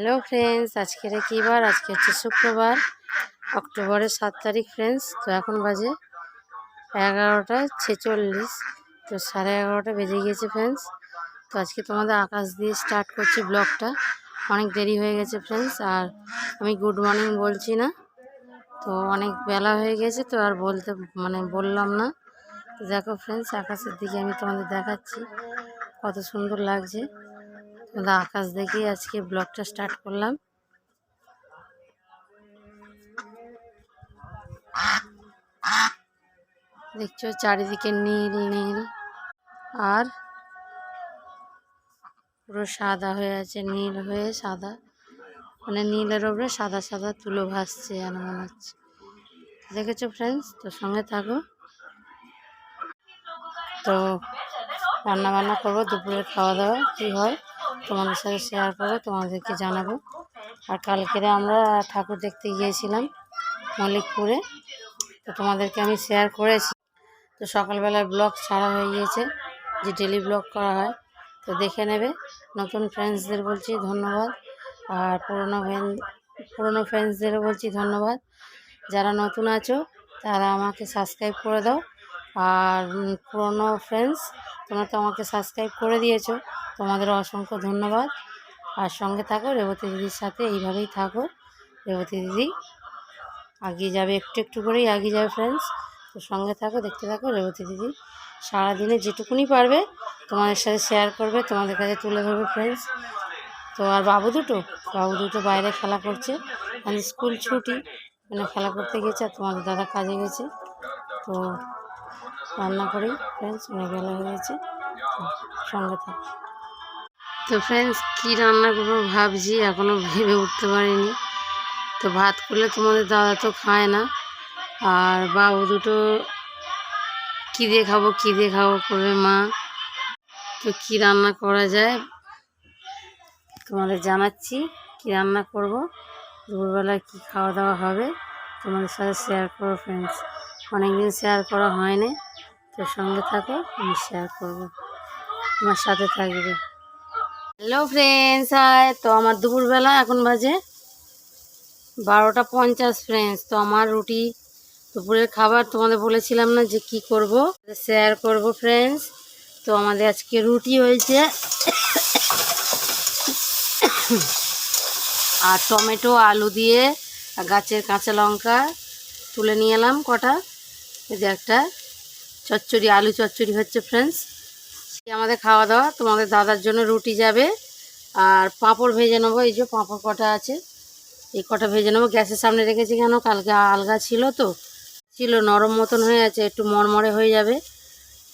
Hello friends আজকের কী বার? আজকে হচ্ছে শুক্রবার, অক্টোবরের সাত তারিখ ফ্রেন্ডস। তো এখন বাজে এগারোটা ছেচল্লিশ, তো সাড়ে এগারোটা বেজে গিয়েছে ফ্রেন্ডস। তো আজকে তোমাদের আকাশ দিয়ে স্টার্ট করছি ব্লগটা অনেক দেরি হয়ে গেছে ফ্রেন্ডস, আর আমি গুড মর্নিং বলছি না। তো অনেক বেলা হয়ে গেছে, তো আর বলতে মানে বললাম না। দেখো ফ্রেন্ডস, আকাশের দিকে আমি তোমাদের দেখাচ্ছি, কত সুন্দর লাগছে। তোমাদের আকাশ দেখেই আজকে ব্লগটা স্টার্ট করলাম। দেখছ, চারিদিকে নীল নীল, আর পুরো সাদা হয়ে আছে, নীল হয়ে সাদা। মানে নীলের ওপরে সাদা সাদা তুলো ভাসছে যেন মনে হচ্ছে। দেখেছ ফ্রেন্ডস তো সঙ্গে থাকো। তো রান্না বান্না করব, দুপুরের খাওয়া দাওয়া, কী হয়? তোমাদের সাথে শেয়ার করব, তোমাদেরকে জানাব। আর কালকেরে আমরা ঠাকুর দেখতে গিয়েছিলাম মল্লিকপুরে, তো তোমাদেরকে আমি শেয়ার করেছি। তো সকালবেলার ব্লগ ছাড়া হয়ে গিয়েছে, যে ডেলি ব্লগ করা হয়, তো দেখে নেবে। নতুন ফ্রেন্ডসদের বলছি ধন্যবাদ, আর পুরনো ফ্রেন্ড পুরনো ফ্রেন্ডসদেরও বলছি ধন্যবাদ। যারা নতুন আছো, তারা আমাকে সাবস্ক্রাইব করে দাও। আর পুরনো ফ্রেন্ডস তোমরা তো আমাকে সাবস্ক্রাইব করে দিয়েছ তোমাদের অসংখ্য ধন্যবাদ। আর সঙ্গে থাকো, রেবতী দিদির সাথে এইভাবেই থাকো। রেবতী দিদি, এগিয়ে যাবে, একটু একটু করেই এগিয়ে যাবে ফ্রেন্ডস তো সঙ্গে থাকো, দেখতে থাকো, রেবতী দিদি সারাদিনে যেটুকুনি পারবে, তোমাদের সাথে শেয়ার করবে, তোমাদের কাছে তুলে ধরবে ফ্রেন্ডস তো আর বাবু দুটো? বাবু দুটো বাইরে খেলা করছে মানে স্কুল ছুটি মানে খেলা করতে গেছে, আর তোমাদের দাদা কাজে গেছে। তো রান্না করি। ফ্রেন্ডস অনেক হয়ে গেছে। সঙ্গে থাক। তো ফ্রেন্ডস কী রান্না করব ভাবছি এখনও ভেবে উঠতে পারিনি। তো ভাত করলে তোমাদের দাদা তো খায় না। আর বাবু দুটো কী দিয়ে খাব, কী দিয়ে খাব করবে মা? তো কী রান্না করা যায়? তোমাদের জানাচ্ছি কী রান্না করব। দুপুরবেলায় কী খাওয়া দাওয়া হবে, তোমাদের সাথে শেয়ার করো ফ্রেন্ডস অনেকদিন শেয়ার করা হয়নি। তো সঙ্গে থাকো, আমি শেয়ার করব। আমার সাথে থাকবে। হ্যালো ফ্রেন্ডস হাই তো আমার দুপুরবেলা এখন বাজে বারোটা পঞ্চাশ ফ্রেন্ডস তো আমার রুটি, দুপুরের খাবার তোমাদের বলেছিলাম না যে কি করব। শেয়ার করব ফ্রেন্ডস তো আমাদের আজকে রুটি হয়েছে। আর টমেটো, আলু দিয়ে গাছের কাঁচা লঙ্কা তুলে নিয়ে এলাম কটা। এই যে একটা। চচ্চড়ি, আলু চচ্চড়ি হচ্ছে ফ্রেন্ডস সে আমাদের খাওয়া দাওয়া, তোমাদের দাদার জন্য রুটি যাবে। আর পাঁপড় ভেজে নেব, এই যে পাঁপড় কটা আছে। এই কটা ভেজে নেব। গ্যাসের সামনে রেখেছি কেন? কালকে আলগা ছিল তো। ছিল, নরম মতন হয়ে আছে, একটু মরমরে হয়ে যাবে।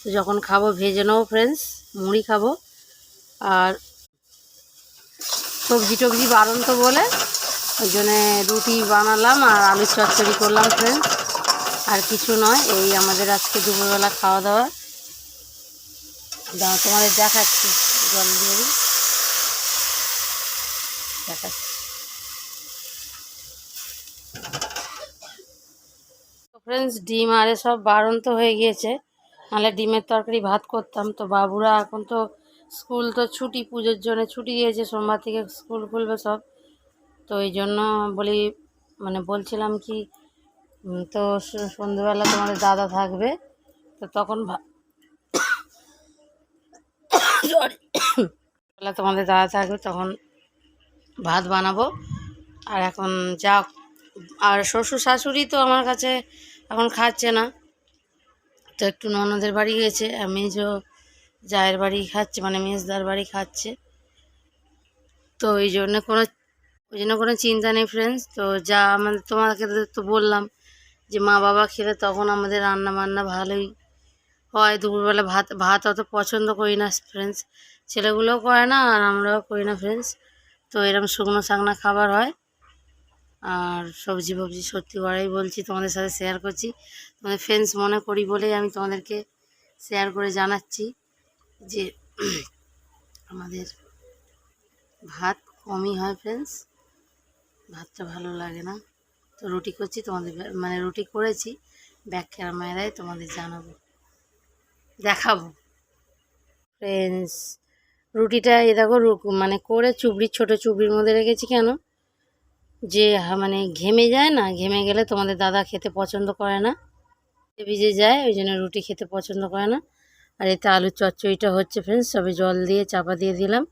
তো যখন খাব, ভেজে নেব ফ্রেন্ডস মুড়ি খাব। আর সবজি টবজি বারণ তো বলে, ওই জন্যে রুটি বানালাম আর আলুর চচ্চড়ি করলাম ফ্রেন্ডস আর কিছু নয়, এই আমাদের আজকে দুপুরবেলা খাওয়া দাওয়া। দাও, তোমাদের দেখাচ্ছি, জল দিয়ে। দেখাচ্ছি। ফ্রেন্ডস ডিম আর সব বারণ তো হয়ে গিয়েছে। নাহলে ডিমের তরকারি ভাত করতাম। তো বাবুরা এখন তো স্কুল তো ছুটি, পুজোর জন্য ছুটি দিয়েছে। সোমবার থেকে স্কুল খুলবে সব। তো এই জন্য বলি মানে বলছিলাম কি তো সন্ধ্যেবেলা তোমাদের দাদা থাকবে, তো তখন Sorry. বেলা তোমাদের দাদা থাকবে, তখন ভাত বানাবো। আর এখন যা আর শ্বশুর শাশুড়ি তো আমার কাছে এখন খাচ্ছে না। তো একটু ননদের বাড়ি গেছে, আর মেজো জায়ের বাড়ি খাচ্ছে মানে মেজদার বাড়ি খাচ্ছে। তো ওই জন্য কোনো, ওই জন্য কোনো চিন্তা নেই ফ্রেন্ডস তো যা আমাদের তোমাকে তো বললাম। যে মা বাবা খেলে তখন আমাদের রান্না বান্না ভালোই হয়। দুপুরবেলা ভাত ভাত অত পছন্দ করি না ফ্রেন্ডস ছেলেগুলোও করে না আর আমরাও করি না ফ্রেন্ডস তো এরকম শুকনো শাকনা খাবার হয়। আর সবজি ফবজি সত্যি করাই বলছি, তোমাদের সাথে শেয়ার করছি। তোমাদের ফ্রেন্ডস মনে করি বলেই আমি তোমাদেরকে শেয়ার করে জানাচ্ছি যে আমাদের ভাত কমই হয় ফ্রেন্ডস ভাতটা ভালো লাগে না। তো রুটি করছি, তোমাদের মানে রুটি করেছি। ব্যাক ক্যামেরায় তোমাদের জানাব। দেখাবো। ফ্রেন্ডস রুটিটা এ দেখো মানে করে চুবড়ির ছোট চুবড়ির মধ্যে রেখেছি কেন? যে মানে ঘেমে যায় না, ঘেমে গেলে তোমাদের দাদা খেতে পছন্দ করে না। ভিজে যায়, ওই জন্য রুটি খেতে পছন্দ করে না। আর এতে আলুর চচ্চড়িটা হচ্ছে ফ্রেন্ডস সবে জল দিয়ে চাপা দিয়ে দিলাম।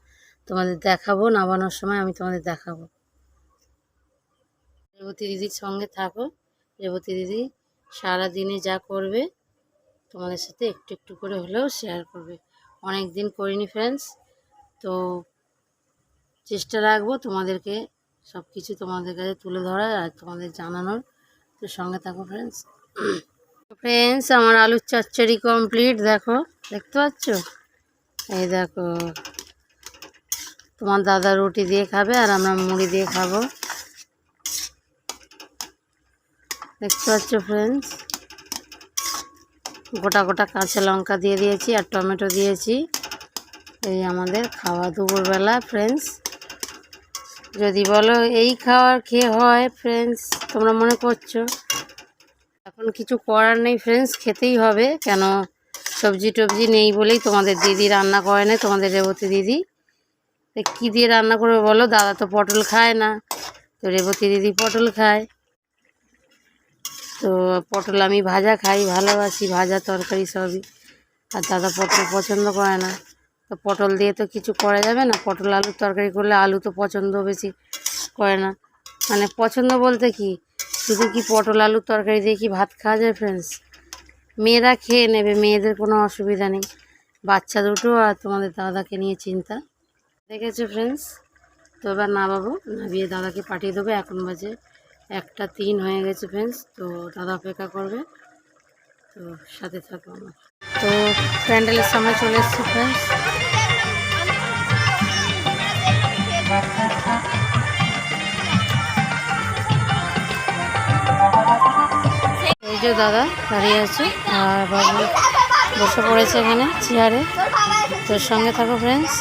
তোমাদের দেখাবো, নামানোর সময় আমি তোমাদের দেখাবো। রেবতী দিদির সঙ্গে থাকো। রেবতী দিদি সারাদিনে যা করবে তোমাদের সাথে একটু একটু করে হলেও শেয়ার করবে। অনেক দিন করিনি ফ্রেন্ডস তো চেষ্টা রাখব তোমাদেরকে সব কিছু তোমাদের কাছে তুলে ধরার আর তোমাদের জানানোর। তো সঙ্গে থাকো ফ্রেন্ডস ফ্রেন্ডস আমার আলুর চচ্চড়ি কমপ্লিট দেখো, দেখতে পাচ্ছ? এই দেখো, তোমার দাদা রুটি দিয়ে খাবে আর আমরা মুড়ি দিয়ে খাব। দেখতে পাচ্ছ ফ্রেন্ডস গোটা গোটা কাঁচা লঙ্কা দিয়ে দিয়েছি আর টমেটো দিয়েছি। এই আমাদের খাওয়া দুপুরবেলা ফ্রেন্ডস যদি বলো এই খাওয়ার খেয়ে হয় ফ্রেন্ডস তোমরা মনে করছ? এখন কিছু করার নেই ফ্রেন্ডস খেতেই হবে। কেন? সবজি টবজি নেই বলেই তোমাদের দিদি রান্না করে না তোমাদের রেবতী দিদি। কী দিয়ে রান্না করবে বলো? দাদা তো পটল খায় না। তো রেবতী দিদি পটল খায়। তো পটল আমি ভাজা খাই, ভালোবাসি, ভাজা তরকারি সবই। আর দাদা পটল পছন্দ করে না। তো পটল দিয়ে তো কিছু করা যাবে না। পটল আলুর তরকারি করলে আলু তো পছন্দ বেশি করে না। মানে পছন্দ বলতে কি? শুধু কি পটল আলুর তরকারি দিয়ে কি ভাত খাওয়া যায় ফ্রেন্ডস মেয়েরা খেয়ে নেবে, মেয়েদের কোনো অসুবিধা নেই। বাচ্চা দুটো আর তোমাদের দাদাকে নিয়ে চিন্তা। দেখেছ ফ্রেন্ডস তো এবার নামাবো নামিয়ে দাদাকে পাঠিয়ে দেবো, এখন বাজে একটা তিন হয়ে গেছে ফ্রেন্ডস তো দাদা অপেক্ষা করবে। তো সাথে থাকো আমার। তো প্যান্ডেলের সামনে চলে এসছি ফ্রেন্ডস এই যে দাদা দাঁড়িয়ে আছে, আর বাবু বসে পড়েছে এখানে চেয়ারে তোর সঙ্গে থাকো ফ্রেন্ডস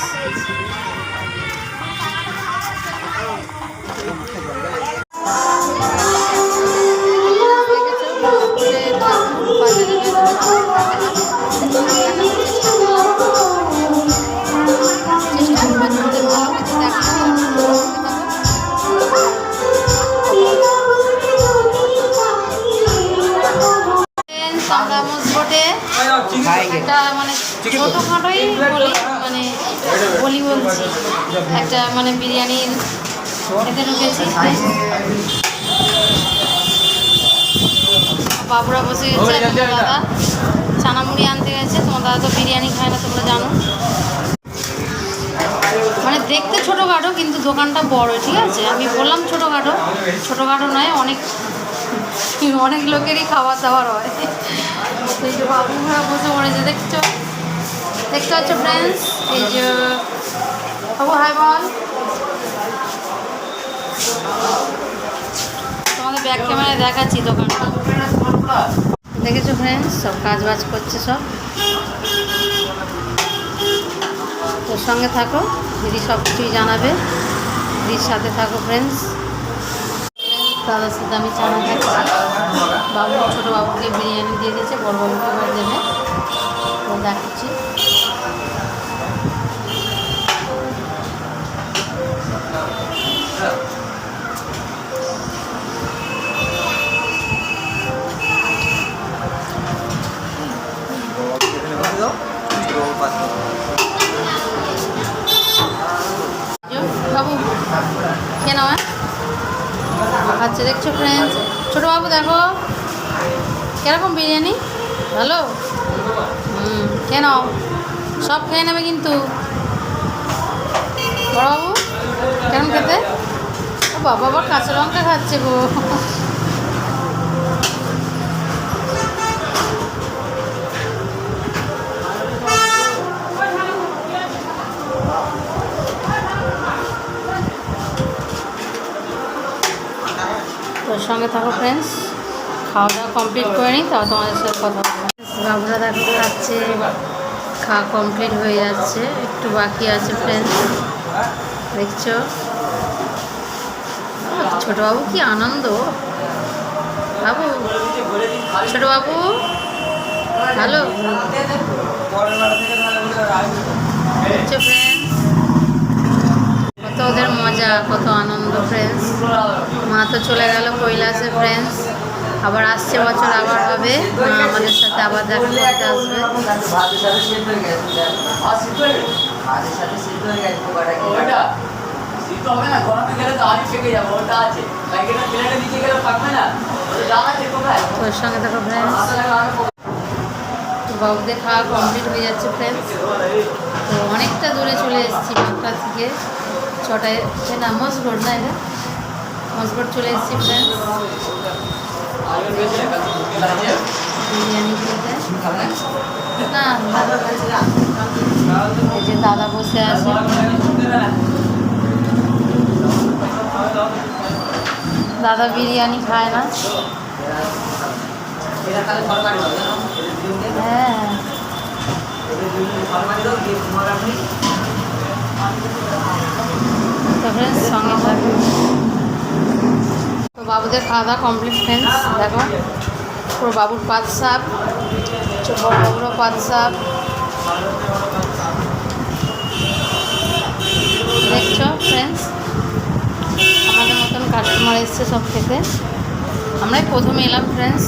ঢুকেছি বাবুরা বসে গেছে দাদা ছানামুড়ি আনতে গেছে তোমার দাদা তো বিরিয়ানি খায় না তোমরা জানো। মানে দেখতে ছোটোখাটো কিন্তু দোকানটা বড় ঠিক আছে? আমি বললাম ছোটোখাটো ছোটোখাটো নয় অনেক অনেক লোকেরই খাবার দাবার হয়। এই যে বাবুরা বসে পড়েছে দেখছ? দেখতে পাচ্ছ ফ্রেন্ডস এই যে বাবু হাই বল। তোমাদের ক্যামেরায় দেখাচ্ছি দোকানটা। দেখেছ ফ্রেন্ডস সব কাজ বাজ করছে সব। তোর সঙ্গে থাকো, দিদি সব কিছুই জানাবে। দিদির সাথে থাকো ফ্রেন্ডস দাদার সাথে আমি চানা খাচ্ছি বাবু, ছোটো বাবুকে বিরিয়ানি দিয়ে দিয়েছে, বড় বাবুকে দেবে। তো দেখাচ্ছি যো, বাবু কেন আচ্ছা দেখছ ফ্রেন্ডস ছোটো বাবু দেখো কীরকম বিরিয়ানি ভালো হুম কেন সব খেয়ে নেবে কিন্তু। বড়বাবু কেমন খেতে? ও বাবা কাঁচা লঙ্কা খাচ্ছে গো। সঙ্গে থাকো ফ্রেন্ডস খাওয়া দাওয়া কমপ্লিট করে নিই তাও তোমাদের সাথে কথা বাবুরা দেখো খাচ্ছে। খাওয়া কমপ্লিট হয়ে যাচ্ছে। একটু বাকি আছে ফ্রেন্ডস দেখছ? ছোটো বাবু কি আনন্দ। বাবু ছোটো বাবু হ্যালো ফ্রেন্ডস ওদের মজা, কত আনন্দ ফ্রেন্ডস মা তো চলে গেল কৈলাসে ফ্রেন্ডস আবার আসছে বছর আবার হবে। মা আমাদের সাথে আবার দেখা করতে আসবে। হবে না গরমে গেলে তো আলু পেকে যাবে ওটা আছে প্যাকেটের প্লেটে নিচে গেলে পাকবে না ওটা জানা আছে কোথায় ওর সঙ্গে দেখো ফ্রেন্ডস বাবুদের খাওয়া কমপ্লিট হয়ে যাচ্ছে ফ্রেন্ডস তো অনেকটা দূরে চলে এসেছি, বাঁকড়া থেকে। ছটায় সে না না এটা? চলে এসেছি বিরিয়ানি এই যে দাদা বসে আছে। দাদা বিরিয়ানি খায় না। হ্যাঁ। ফ্রেন্ডস সঙ্গে থাকবে তো বাবুদের খাওয়া দাওয়া কমপ্লিট ফ্রেন্ডস দেখো। পুরো বাবুর পাত সাপ, বড় বাবুরও পাত সাপ। দেখছ ফ্রেন্ডস আমাদের মতন কাস্টমার এসছে সব খেতে। আমরাই প্রথমে এলাম ফ্রেন্ডস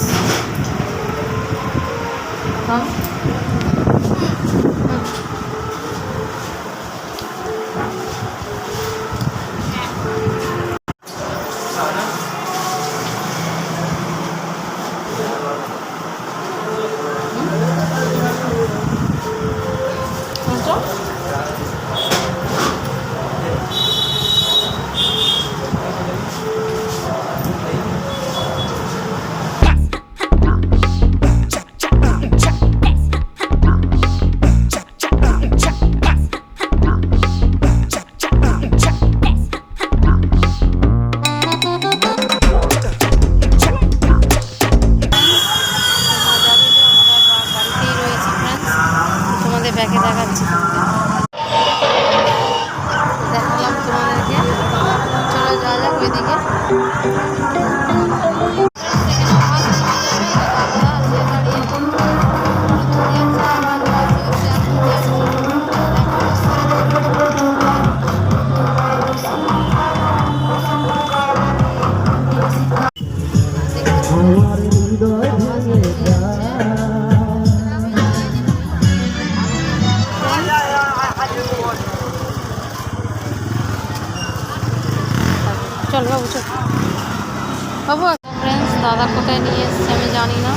কোথায় নিয়ে এসছে আমি জানি না।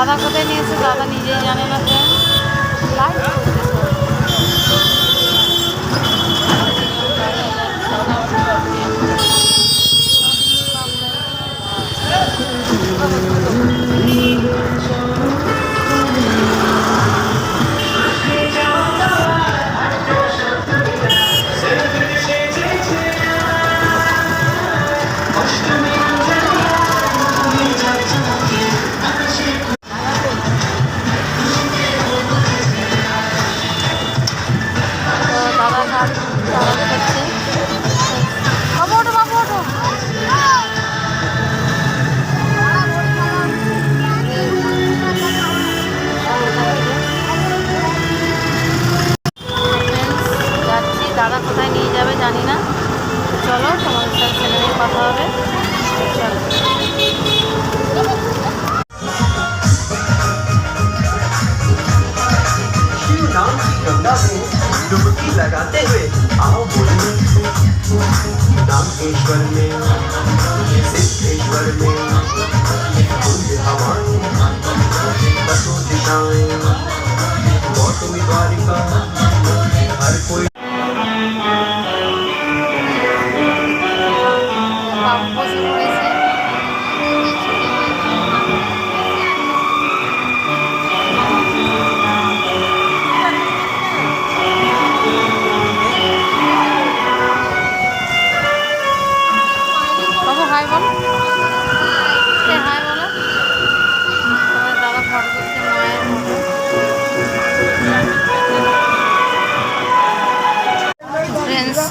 দাদা কোথায় নিয়েছে? দাদা নিজেই জানে না ফ্রেন্ড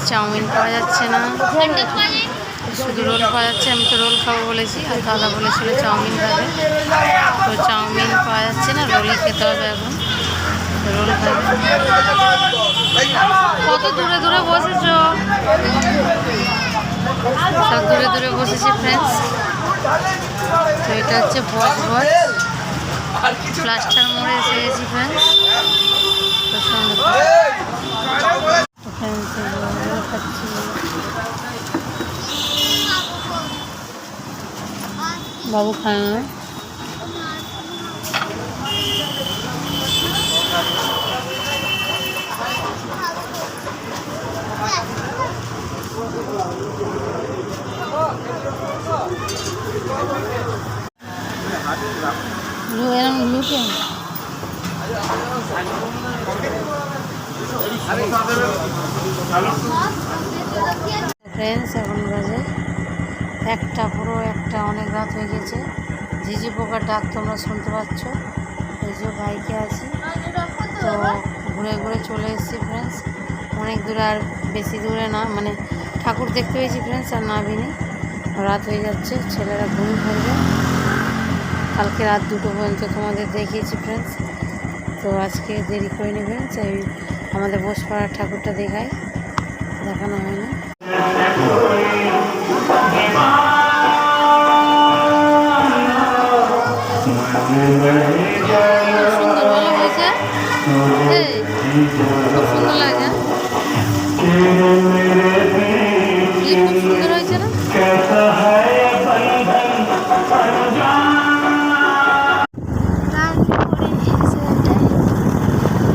চাউমিন পাওয়া যাচ্ছে না। শুধু রোল পাওয়া যাচ্ছে, আমি তো রোল খাব বলেছি, আর দাদা বলেছিল চাউমিন খাবে। তো চাউমিন পাওয়া যাচ্ছে না, রোলই খেতে হবে এখন। রোল খাবে। কত দূরে দূরে বসেছ? সব দূরে দূরে বসেছি ফ্রেন্ডস তো এটা হচ্ছে ভজ ভজ প্লাস্টার মোড়ে এসে গেছি ফ্রেন্ডস তো তো খাচ্ছি বাবু খায় না? এরম লুকে ফ্রেন্ডস এখন বাজে। একটা পুরো, একটা অনেক রাত হয়ে গেছে। ঝিঝি পোকার ডাক তোমরা শুনতে পাচ্ছ। এই যে বাইকে আছি। তো ঘুরে ঘুরে চলে এসেছি ফ্রেন্ডস অনেক দূরে আর বেশি দূরে না। মানে ঠাকুর দেখতে পেয়েছি ফ্রেন্ডস আর নাবিনি রাত হয়ে যাচ্ছে, ছেলেরা ঘুম ধরবে। কালকে রাত দুটো পর্যন্ত তোমাদের দেখিয়েছি ফ্রেন্ডস তো আজকে দেরি করে নেবে চাই আমাদের বসপাড়ার ঠাকুরটা দেখাই দেখানো হয় না সুন্দর ভালো হয়েছে খুব সুন্দর লাগে খুব সুন্দর হয়েছে না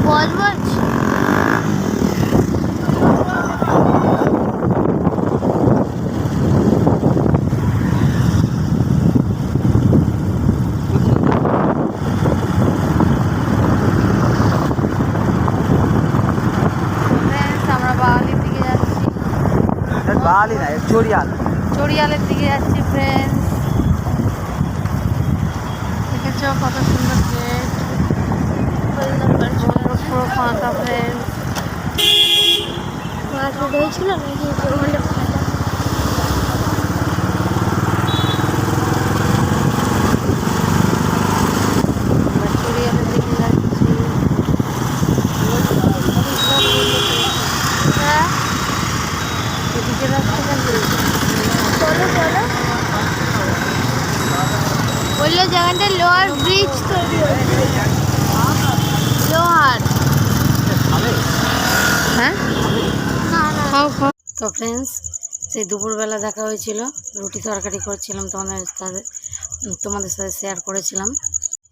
বজ Friends, আমরা বাওয়ালির দিকে যাচ্ছি বালি না চড়িয়াল। চড়িয়ালের দিকে যাচ্ছি ফ্রেন্ডস দেখেছ কত সুন্দর গেট পুরো ফাঁকা ফ্রেন্ডস মাছ নাকি ওখানে ফাটা আমরা চড়িয়ালের দিকে যাচ্ছি হ্যাঁ এদিকে রাস্তা যাচ্ছি বলো বলো বলল জায়গাটা লোহার ব্রিজ তৈরি হয়েছে লোহার হ্যাঁ না না খাও খাও তো ফ্রেন্ডস সেই দুপুরবেলা দেখা হয়েছিল। রুটি তরকারি করছিলাম তোমাদের সাথে তোমাদের সাথে শেয়ার করেছিলাম।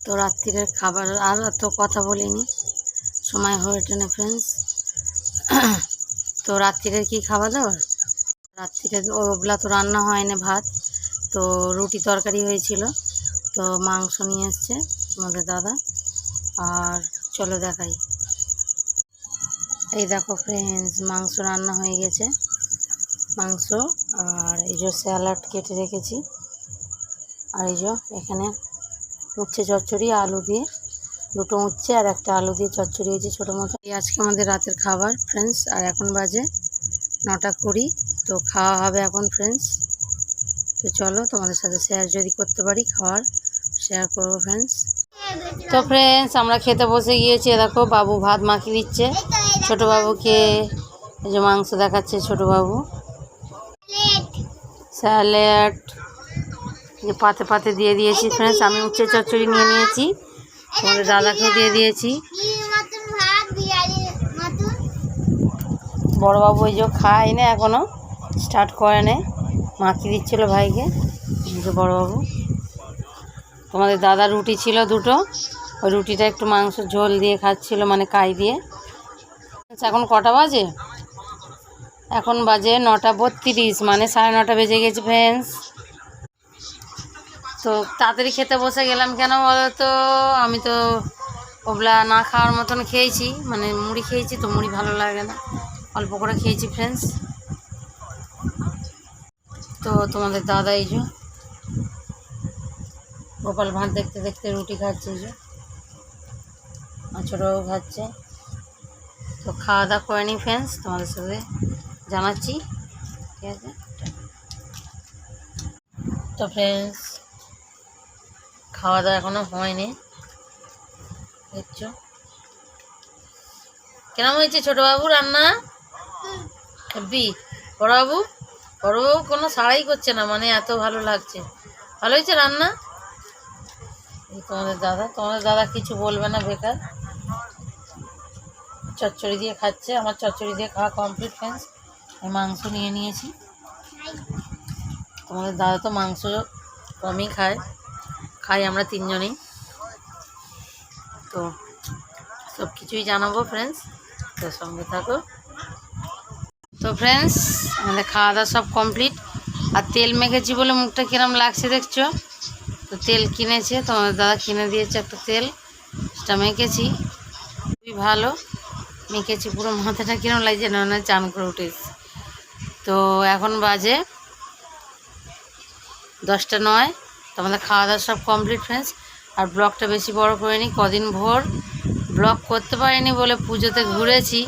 তো রাত্রিরের খাবার আর তো কথা বলিনি। সময় হয়ে ওঠে না ফ্রেন্ডস তো রাত্রিরের কি খাওয়া দাওয়া রাত্রিরে ওগুলা তো রান্না হয় না ভাত, তো রুটি তরকারি হয়েছিল। তো মাংস নিয়ে এসছে তোমাদের দাদা। আর চলো দেখাই। এই দেখো ফ্রেন্ডস মাংস রান্না হয়ে গেছে। মাংস আর এই যে স্যালাড কেটে রেখেছি। আর এই যে এখানে উচ্ছে চচ্চড়ি, আলু দিয়ে। দুটো উচ্ছে আর একটা আলু দিয়ে চচ্চড়ি হয়েছে ছোটো মতো। এই আজকে আমাদের রাতের খাবার ফ্রেন্ডস আর এখন বাজে নটা কুড়ি, তো খাওয়া হবে এখন ফ্রেন্ডস তো চলো তোমাদের সাথে শেয়ার যদি করতে পারি, খাওয়ার শেয়ার করব ফ্রেন্ডস তো ফ্রেন্ডস আমরা খেতে বসে গিয়েছি দেখো, বাবু ভাত মাখিয়ে দিচ্ছে। ছোট বাবুকে যে মাংস দেখাচ্ছে ছোট বাবু স্যালাড যে পাতে পাতে দিয়ে দিয়েছি ফ্রেন্ডস আমি উচ্ছে চচ্চড়ি নিয়ে নিয়েছি। তোমাদের দাদাকে দিয়ে দিয়েছি। বড়বাবু ওই যে খায় না এখনও স্টার্ট করে নেই মাখিয়ে দিচ্ছিল ভাইকে। যে বড়বাবু। তোমাদের দাদা রুটি ছিল দুটো। ওই রুটিটা একটু মাংস ঝোল দিয়ে খাচ্ছিল মানে কাই দিয়ে। আচ্ছা, এখন কটা বাজে? এখন বাজে নটা বত্রিশ মানে সাড়ে নটা বেজে গেছে ফ্রেন্ডস তো তাড়াতাড়ি খেতে বসে গেলাম কেন বলো তো আমি তো ওগুলা না খাওয়ার মতন খেয়েছি মানে মুড়ি খেয়েছি তো মুড়ি ভালো লাগে না। অল্প করে খেয়েছি ফ্রেন্ডস তো তোমাদের দাদা এই যে গোপাল ভাত দেখতে দেখতে রুটি খাচ্ছে এই যে। আর ছোটোবাবু খাচ্ছে। তো খাওয়া দাওয়া করে নি ফ্রেন্ডস তোমাদের সাথে জানাচ্ছি, ঠিক আছে? তো ফ্রেন্ডস খাওয়া দাওয়া এখনও হয়নি, দেখছ? কেমন হয়েছে ছোটবাবু রান্না? হেব্বি। বড়বাবু বড়বাবু কোনো সাড়াই করছে না মানে এত ভালো লাগছে। ভালো হয়েছে রান্না? তোমাদের দাদা তোমাদের দাদা কিছু বলবে না বেকার? চচ্চড়ি দিয়ে খাচ্ছে। আমার চচ্চড়ি দিয়ে খাওয়া কমপ্লিট ফ্রেন্ডস আমি মাংস নিয়ে নিয়েছি। তোমাদের দাদা তো মাংস কমই খায়। খাই আমরা তিনজনেই। তো সব কিছুই জানাব ফ্রেন্ডস তো সঙ্গে থাকো। তো ফ্রেন্ডস আমাদের খাওয়া দাওয়া সব কমপ্লিট আর তেল মেখেছি বলে মুখটা কিরম লাগছে দেখছ? তো তেল কিনেছে, তোমাদের দাদা কিনে দিয়েছে একটা তেল। সেটা মেখেছি। খুবই ভালো। মেখেছি, পুরো মাথাটা কিরম লাগছে না না, চান করে উঠেছি। তো এখন বাজে দশটা নয়। তো আমাদের খাওয়া দাওয়া সব কমপ্লিট ফ্রেন্ডস আর ব্লগটা বেশি বড় করিনি, কদিন ভোর। ব্লগ করতে পারিনি বলে পুজোতে ঘুরেছি।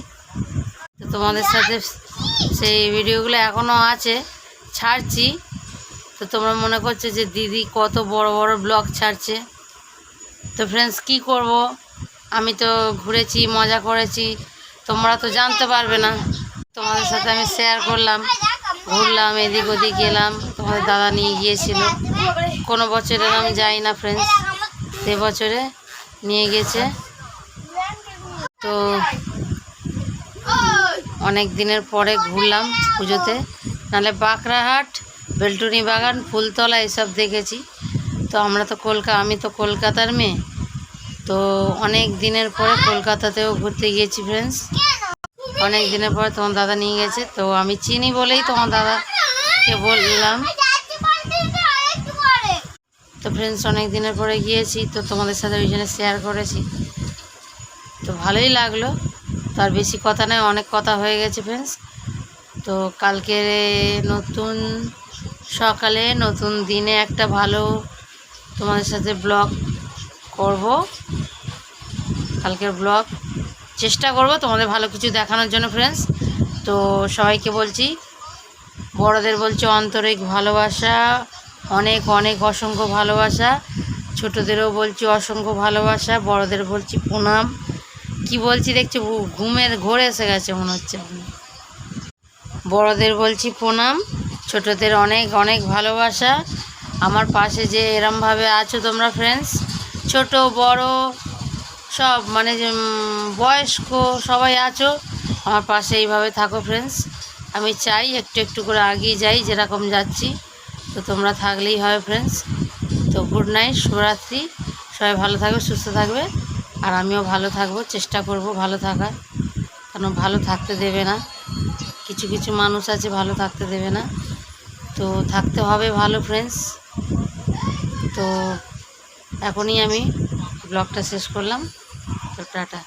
তো তোমাদের সাথে সেই ভিডিওগুলো এখনও আছে, ছাড়ছি। তো তোমরা মনে করছ যে দিদি কত বড় বড় ব্লগ ছাড়ছে। তো ফ্রেন্ডস কি করব? আমি তো ঘুরেছি, মজা করেছি। তোমরা তো জানতে পারবে না। তোমাদের সাথে আমি শেয়ার করলাম, ঘুরলাম, এদিক ওদিক গেলাম তোমাদের দাদা নিয়ে গিয়েছিল। কোনো বছর আমি যাই না ফ্রেন্ডস সে বছরে নিয়ে গেছে। তো অনেক দিনের পরে ঘুরলাম পুজোতে। নাহলে বাঁকড়াহাট, বেলটুনি বাগান, ফুলতলা এসব দেখেছি। তো আমরা তো কলকাতা আমি তো কলকাতার মেয়ে। তো অনেক দিনের পরে কলকাতাতেও ঘুরতে গিয়েছি ফ্রেন্ডস অনেক দিনের পরে তোমার দাদা নিয়ে গেছে, তো আমি চিনি বলেই তোমার দাদাকে বললাম। তো ফ্রেন্ডস অনেক দিনের পরে গিয়েছি, তো তোমাদের সাথে ওই জন্য শেয়ার করেছি। তো ভালোই লাগল। তার বেশি কথা নয়, অনেক কথা হয়ে গেছে ফ্রেন্ডস তো কালকে নতুন সকালে, নতুন দিনে একটা ভালো তোমাদের সাথে ব্লগ করব। কালকের ব্লগ চেষ্টা করব তোমাদের ভালো কিছু দেখানোর জন্য ফ্রেন্ডস তো সবাইকে বলছি, বড়দের বলছি আন্তরিক ভালোবাসা, অনেক অনেক অসংখ্য ভালোবাসা। ছোটদেরও বলছি অসংখ্য ভালোবাসা, বড়দের বলছি প্রণাম। কি বলছি দেখছি ঘুমের ঘোর এসে গেছে মনে হচ্ছে। বড়দের বলছি প্রণাম, ছোটদের অনেক অনেক ভালোবাসা। আমার পাশে যে এরমভাবে আছো তোমরা ফ্রেন্ডস ছোট, বড়, সব মানে বয়স্ক সবাই আছো, আমার পাশে এইভাবে থাকো ফ্রেন্ডস আমি চাই একটু একটু করে আগিয়ে যাই, যেরকম যাচ্ছি। তো তোমরা থাকলেই হবে ফ্রেন্ডস তো গুড নাইট শুভরাত্রি। সবাই ভালো থাকবে, সুস্থ থাকবে। আর আমিও ভালো থাকব, চেষ্টা করব ভালো থাকার। কারণ ভালো থাকতে দেবে না। কিছু কিছু মানুষ আছে, ভালো থাকতে দেবে না। তো থাকতে হবে ভালো ফ্রেন্ডস তো এখনই আমি ব্লগটা শেষ করলাম। তো টাটা।